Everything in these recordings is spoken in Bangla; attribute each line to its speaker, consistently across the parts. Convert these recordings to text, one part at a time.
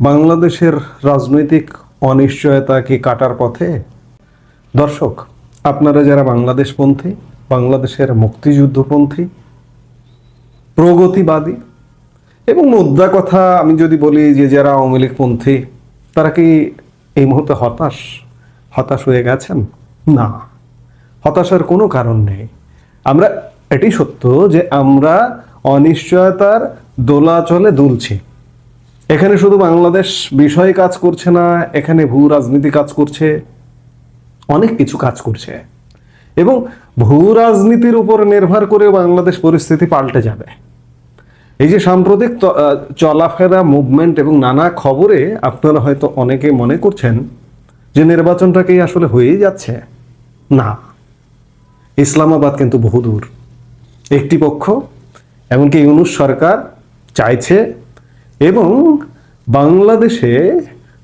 Speaker 1: বাংলাদেশের রাজনৈতিক অনিশ্চয়তা কি কাটার পথে? দর্শক, আপনারা যারা বাংলাদেশপন্থী, বাংলাদেশের মুক্তিযুদ্ধপন্থী, প্রগতিবাদী এবং মুদ্রা কথা আমি যদি বলি যে যারা আওয়ামী লীগপন্থী তারা কি এই মুহূর্তে হতাশ হতাশ হয়ে গেছেন? না। হতাশার কোনো কারণ নেই। আমরা এটি সত্য যে আমরা অনিশ্চয়তার দোলাচলে দুলছি। এখানে শুধু বাংলাদেশ বিষয় কাজ করছে না, এখানে ভূ রাজনীতি কাজ করছে, অনেক কিছু কাজ করছে। এবং ভূ রাজনীতির উপর নির্ভর করে বাংলাদেশ পরিস্থিতি পাল্টে যাবে। এই যে সাম্প্রতিক চলাফেরা মুভমেন্ট এবং নানা খবরে আপনারা হয়তো অনেকে মনে করছেন যে নির্বাচনটাকেই আসলে হয়েই যাচ্ছে। না, ইসলামাবাদ কিন্তু বহুদূর। একটি পক্ষ, এমনকি ইউনুস সরকার চাইছে এবং বাংলাদেশে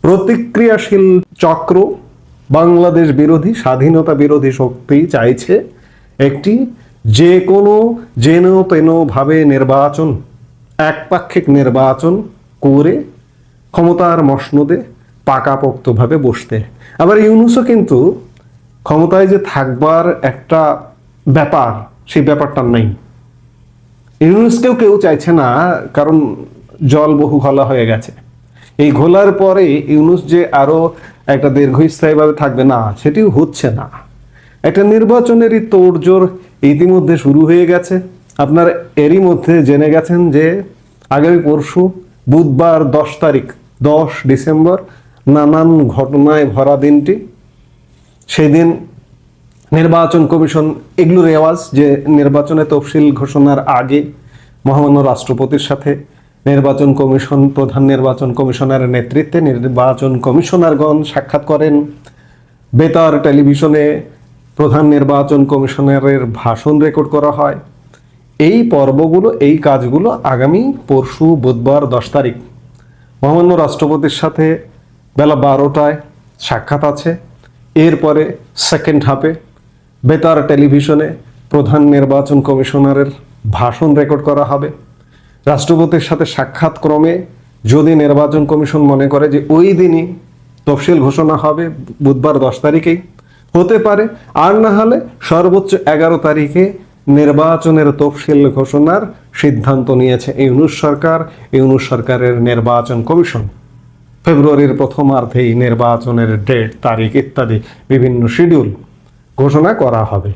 Speaker 1: প্রতিক্রিয়াশীল চক্র, বাংলাদেশ বিরোধী, স্বাধীনতা বিরোধী শক্তি চাইছে একটি যে কোনো যেন তেন ভাবে নির্বাচন, একপাক্ষিক নির্বাচন করে ক্ষমতার মসনদে পাকাপোক্তভাবে বসতে। আবার ইউনুসও কিন্তু ক্ষমতায় যে থাকবার একটা ব্যাপার, সেই ব্যাপারটা নেই। ইউনুসকেও কেউ চাইছে না, কারণ জল বহু ঘোলা হয়ে গেছে। এই ঘোলার পরে ইউনুস যে আরও একটা দীর্ঘস্থায়ীভাবে থাকবে, না, সেটিও হচ্ছে না। একটা নির্বাচনেরই তোড়জোড় ইতিমধ্যে শুরু হয়ে গেছে। আপনার এরই মধ্যে জেনে গেছেন যে আগামী পরশু বুধবার দশ তারিখ, দশ ডিসেম্বর, নানান ঘটনায় ভরা দিনটি। সেদিন নির্বাচন কমিশন এগুলোর রেওয়াজ যে নির্বাচনে তফসিল ঘোষণার আগে মহামান্য রাষ্ট্রপতির সাথে নির্বাচন কমিশন, প্রধান নির্বাচন কমিশনারের নেতৃত্বে নির্বাচন কমিশনারগণ সাক্ষাৎ করেন। বেতার টেলিভিশনে প্রধান নির্বাচন কমিশনারের ভাষণ রেকর্ড করা হয়। এই পর্বগুলো, এই কাজগুলো আগামী পরশু বুধবার দশ তারিখ। মহামান্য রাষ্ট্রপতির সাথে বেলা বারোটায় সাক্ষাৎ আছে। এরপরে সেকেন্ড হাফে বেতার টেলিভিশনে প্রধান নির্বাচন কমিশনারের ভাষণ রেকর্ড করা হবে। রাষ্ট্রপতির সাথে সাক্ষাৎ ক্রমে যদি নির্বাচন কমিশন মনে করে যে ওই দিনই তফসিল ঘোষণা হবে, বুধবার দশ তারিখেই, হতে পারে। আর না হলে সর্বোচ্চ এগারো তারিখে নির্বাচনের তফসিল ঘোষণার সিদ্ধান্ত নিয়েছে ইউনুস সরকার, ইউনুস সরকারের নির্বাচন কমিশন। ফেব্রুয়ারির প্রথমার্ধেই নির্বাচনের ডেট, তারিখ ইত্যাদি বিভিন্ন শিডিউল ঘোষণা করা হবে।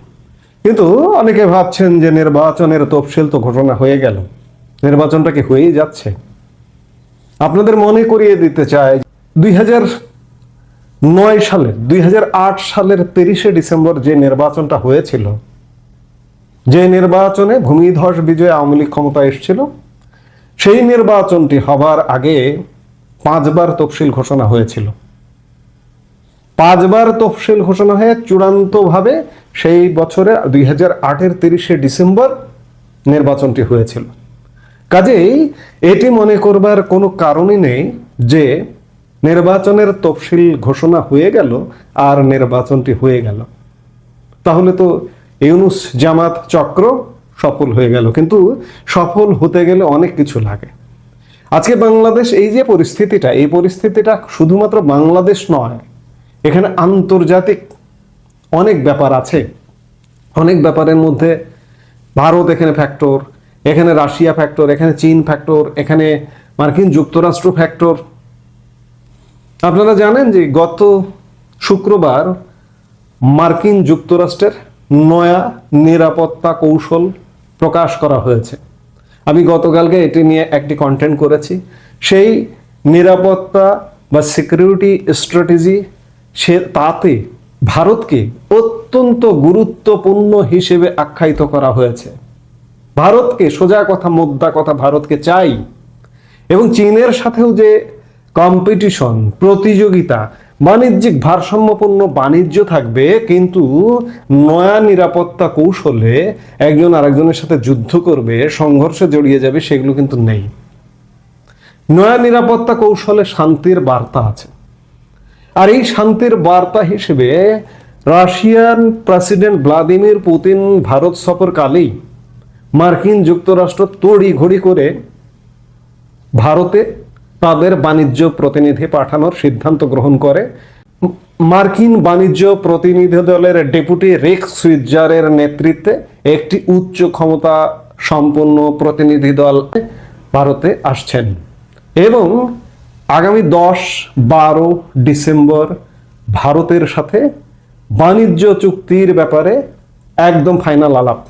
Speaker 1: কিন্তু অনেকে ভাবছেন যে নির্বাচনের তফসিল তো ঘোষণা হয়ে গেল। নির্বাচনটা কি হয়েই যাচ্ছে। আপনাদের মনে করিয়ে দিতে চাই, দুই নয় সালের, দুই সালের তিরিশে ডিসেম্বর যে নির্বাচনটা হয়েছিল, যে নির্বাচনে ভূমিধস বিজয় আওয়ামী লীগ ক্ষমতা এসেছিল, সেই নির্বাচনটি হবার আগে পাঁচবার তফসিল ঘোষণা হয়েছিল। পাঁচবার তফসিল ঘোষণা হয়ে চূড়ান্তভাবে সেই বছরে দুই হাজার আটের তিরিশে ডিসেম্বর নির্বাচনটি হয়েছিল। কাজেই এটি মনে করবার কোনো কারণই নেই যে নির্বাচনের তফসিল ঘোষণা হয়ে গেল আর নির্বাচনটি হয়ে গেল। তাহলে তো ইউনুস জামাত চক্র সফল হয়ে গেল, কিন্তু সফল হতে গেলে অনেক কিছু লাগে। আজকে বাংলাদেশ এই যে পরিস্থিতিটা, এই পরিস্থিতিটা শুধুমাত্র বাংলাদেশ নয়, এখানে আন্তর্জাতিক অনেক ব্যাপার আছে। অনেক ব্যাপারের মধ্যে ভারত এখানে ফ্যাক্টর এখানে রাশিয়া ফ্যাক্টর এখানে চীন ফ্যাক্টর এখানে মার্কিন যুক্তরাষ্ট্র ফ্যাক্টর আপনারা জানেন যে গত শুক্রবার মার্কিন যুক্তরাষ্ট্রের নয়া নিরাপত্তা কৌশল প্রকাশ করা হয়েছে। আমি গতকালকে এটি নিয়ে একটি কন্টেন্ট করেছি। সেই নিরাপত্তা বা সিকিউরিটি স্ট্র্যাটেজি সে তাতে ভারতকে অত্যন্ত গুরুত্বপূর্ণ হিসেবে আখ্যায়িত করা হয়েছে। ভারতকে সোজা কথা, মোদ্দা কথা ভারতকে চাই। এবং চীনের সাথেও যে কম্পিটিশন প্রতিযোগিতা, বাণিজ্যিক ভারসাম্যপূর্ণ বাণিজ্য থাকবে, কিন্তু নয়া নিরাপত্তা কৌশলে একজন আরেকজনের সাথে যুদ্ধ করবে, সংঘর্ষে জড়িয়ে যাবে, সেগুলো কিন্তু নেই। নয়া নিরাপত্তা কৌশলে শান্তির বার্তা আছে। আর এই শান্তির বার্তা হিসেবে Russian president Vladimir Putin Bharat সফরকালেই মার্কিন যুক্তরাষ্ট্র তড়ি ঘড়ি করে ভারতে তাদের বাণিজ্য প্রতিনিধি পাঠানোর সিদ্ধান্ত গ্রহণ করে। মার্কিন বাণিজ্য প্রতিনিধি দলের ডেপুটি রেক্স সুইজারের নেতৃত্বে একটি উচ্চ ক্ষমতা সম্পন্ন প্রতিনিধি দল ভারতে আসছেন এবং আগামী দশ, বারো ডিসেম্বর ভারতের সাথে বাণিজ্য চুক্তির ব্যাপারে একদম ফাইনাল আলাপ।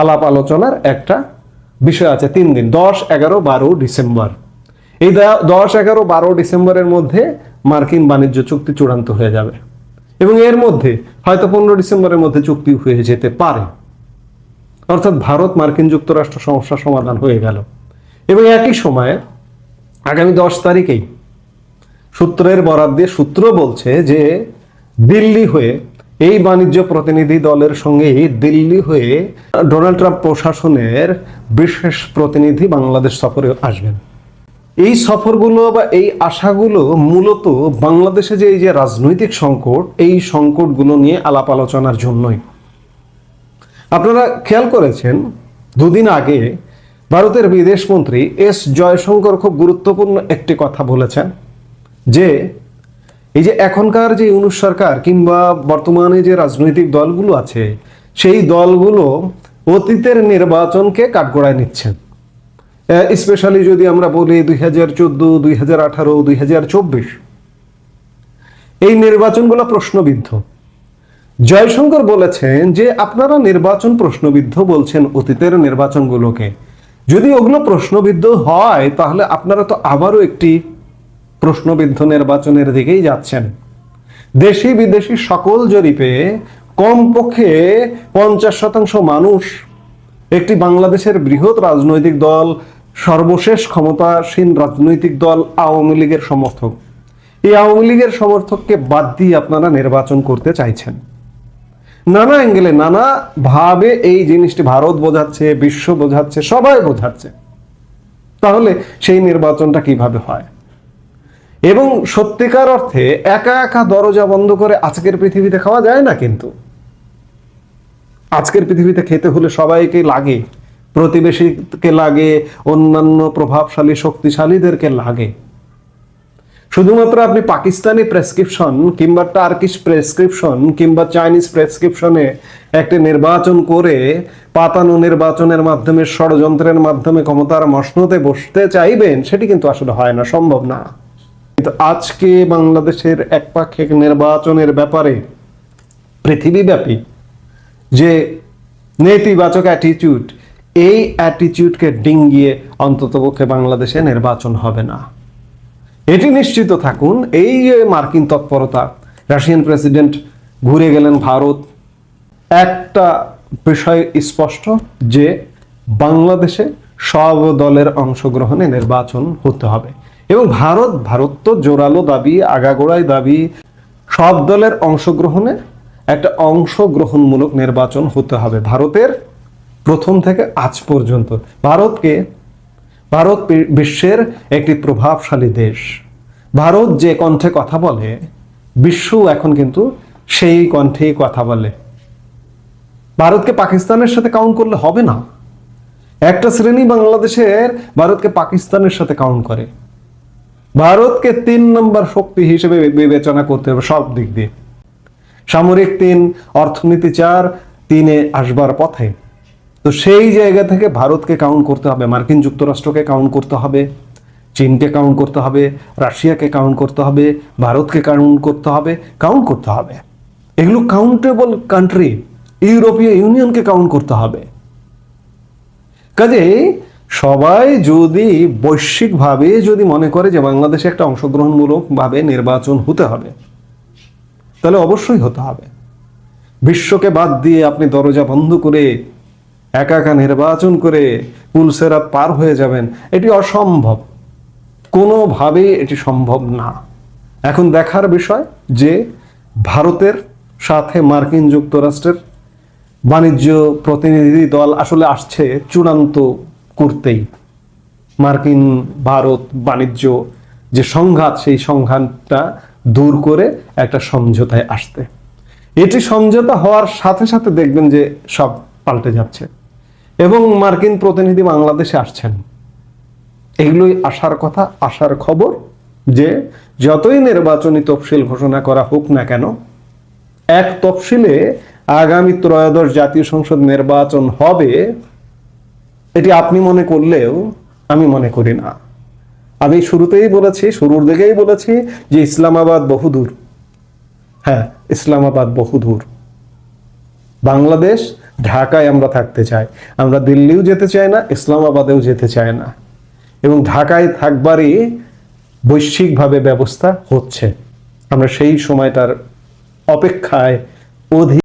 Speaker 1: আলাপ আলোচনার একটা বিষয় আছে তিন দিন, দশ, এগারো, বারো ডিসেম্বর। এই দশ, এগারো, বারো ডিসেম্বরের মধ্যে মার্কিন বাণিজ্য চুক্তি চূড়ান্ত হয়ে যাবে। এবং এর মধ্যে হয়তো পনেরো ডিসেম্বরের মধ্যে চুক্তি হয়ে যেতে পারে। অর্থাৎ ভারত মার্কিন যুক্তরাষ্ট্র সমস্যা সমাধান হয়ে গেল। এবং একই সময়ে আগামী দশ তারিখেই সূত্রের বরাদ দিয়ে সূত্র বলছে যে দিল্লি হয়ে এই বাণিজ্য প্রতিনিধি দলের সঙ্গে দিল্লি হয়ে ডোনাল্ড ট্রাম্প প্রশাসনের বিশেষ প্রতিনিধি বাংলাদেশ সফরে আসবেন। এই সফরগুলো বা এই আশাগুলো মূলত বাংলাদেশে যে এই যে রাজনৈতিক সংকট, এই সংকটগুলো নিয়ে আলাপ আলোচনার জন্যই। আপনারা খেয়াল করেছেন, দুদিন আগে ভারতের বিদেশমন্ত্রী এস জয়শঙ্কর খুব গুরুত্বপূর্ণ একটি কথা বলেছেন যে এই যে এখনকার যে ইউনুস সরকার কিংবা বর্তমানে যে রাজনৈতিক দলগুলো আছে, সেই দলগুলো অতীতের নির্বাচনকে কাঠগড়ায় নিচ্ছেন। স্পেশালি যদি আমরা বলি দুই হাজার চোদ্দ, দুই হাজার আঠারো, দুই হাজার চব্বিশ। এই নির্বাচনগুলো প্রশ্নবিদ্ধ। জয়শঙ্কর বলেছেন যে আপনারা নির্বাচন প্রশ্নবিদ্ধ বলছেন অতীতের নির্বাচনগুলোকে। যদি ওগুলো প্রশ্নবিদ্ধ হয়, তাহলে আপনারা তো আবারও একটি প্রশ্নবিদ্ধ নির্বাচনের দিকেই যাচ্ছেন। দেশি বিদেশি সকল জরিপে কমপক্ষে পঞ্চাশ শতাংশ মানুষ একটি বাংলাদেশের বৃহৎ রাজনৈতিক দল, সর্বশেষ ক্ষমতাসীন রাজনৈতিক দল আওয়ামী লীগের সমর্থক। এই আওয়ামী লীগের সমর্থককে বাদ দিয়ে আপনারা নির্বাচন করতে চাইছেন। নানা অ্যাঙ্গেলে নানা ভাবে এই জিনিসটি ভারত বোঝাচ্ছে, বিশ্ব বোঝাচ্ছে, সবাই বোঝাচ্ছে। তাহলে সেই নির্বাচনটা কীভাবে হয়? এবং সত্যিকার অর্থে একা একা দরজা বন্ধ করে আজকের পৃথিবীতে খাওয়া যায় না কিন্তু? আজকের পৃথিবীতে খেতে হলে সবাইকে লাগে, প্রতিবেশীকে লাগে, অন্যান্য প্রভাবশালী, শক্তিশালীদেরকে লাগে। শুধুমাত্র আপনি পাকিস্তানি প্রেসক্রিপশন কিংবা টার্কিশ প্রেসক্রিপশন কিংবা চাইনিজ প্রেসক্রিপশনে একটি নির্বাচন করে পাতানো নির্বাচনের মাধ্যমে, ষড়যন্ত্রের মাধ্যমে ক্ষমতার মসনতে বসতে চাইবেন, সেটি কিন্তু আসলে হয় না, সম্ভব না। কিন্তু আজকে বাংলাদেশের একপাক্ষিক নির্বাচনের ব্যাপারে পৃথিবীব্যাপী যে নেতিবাচক অ্যাটিটিউড এই অ্যাটিটিউডকে ডিঙ্গিয়ে অন্ততপক্ষে বাংলাদেশে নির্বাচন হবে না। এটি নিশ্চিত থাকুন, এই যে মার্কিন তৎপরতা, রাশিয়ান প্রেসিডেন্ট ঘুরে গেলেন ভারত, একটা বিষয় স্পষ্ট যে বাংলাদেশে সব দলের অংশগ্রহণে নির্বাচন হতে হবে। এবং ভারত ভারত তো জোরালো দাবি, আগাগোড়াই দাবি, সব দলের অংশগ্রহণে একটা অংশগ্রহণমূলক নির্বাচন হতে হবে ভারতের প্রথম থেকে আজ পর্যন্ত। ভারতকে, ভারত বিশ্বের একটি প্রভাবশালী দেশ। ভারত যে কণ্ঠে কথা বলে, বিশ্ব এখন কিন্তু সেই কণ্ঠেই কথা বলে। ভারতকে পাকিস্তানের সাথে কাউন্ট করলে হবে না। একটা শ্রেণি বাংলাদেশের ভারতকে পাকিস্তানের সাথে কাউন্ট করে। ভারতকে তিন নম্বর শক্তি হিসেবে বিবেচনা করতে হবে সব দিক দিয়ে। সামরিক তিন, অর্থনীতি চার, তিনে আসবার পথে। তো সেই জায়গা থেকে ভারতকে কাউন্ট করতে হবে, মার্কিন যুক্তরাষ্ট্রকে কাউন্ট করতে হবে, চীনকে কাউন্ট করতে হবে, রাশিয়াকে কাউন্ট করতে হবে, ভারতকে কাউন্ট করতে হবে কাউন্ট করতে হবে। এগুলো কাউন্টেবল কান্ট্রি ইউরোপীয় ইউনিয়নকে কাউন্ট করতে হবে। কাজে সবাই যদি বৈশ্বিকভাবে যদি মনে করে যে বাংলাদেশে একটা অংশগ্রহণমূলকভাবে নির্বাচন হতে হবে, তাহলে অবশ্যই হতে হবে। বিশ্বকে বাদ দিয়ে আপনি দরজা বন্ধ করে, একা একা নির্বাচন করে পুলসেরা পার হয়ে যাবেন, এটি অসম্ভব। কোনোভাবেই এটি সম্ভব না। এখন দেখার বিষয় যে ভারতের সাথে মার্কিন যুক্তরাষ্ট্রের বাণিজ্য প্রতিনিধি দল আসলে আসছে চূড়ান্ত করতেই। মার্কিন ভারত বাণিজ্য যে সংঘাত, সেই সংঘাতটা দূর করে একটা সমঝোতায় আসতে। এটি সমঝোতা হওয়ার সাথে সাথে দেখবেন যে সব পাল্টে যাচ্ছে এবং মার্কিন প্রতিনিধি বাংলাদেশে আসছেন। এগুলোই আসার কথা আসার খবর যে যতই নির্বাচনী তফসিল ঘোষণা করা হোক না কেন, এক তফসিলে আগামী ত্রয়োদশ জাতীয় সংসদ নির্বাচন হবে এটি আপনি মনে করলেও আমি মনে করি না। আমি শুরুতেই বলেছি, শুরুর দিকেই বলেছি যে ইসলামাবাদ বহুদূর হ্যাঁ ইসলামাবাদ বহুদূর বাংলাদেশ, ঢাকায় আমরা থাকতে চাই। আমরা দিল্লিও যেতে চাই না, ইসলামাবাদেও যেতে চাই না। এবং ঢাকায় থাকবারই বৈশ্বিকভাবে ব্যবস্থা হচ্ছে। আমরা সেই সময়টার অপেক্ষায় অধীর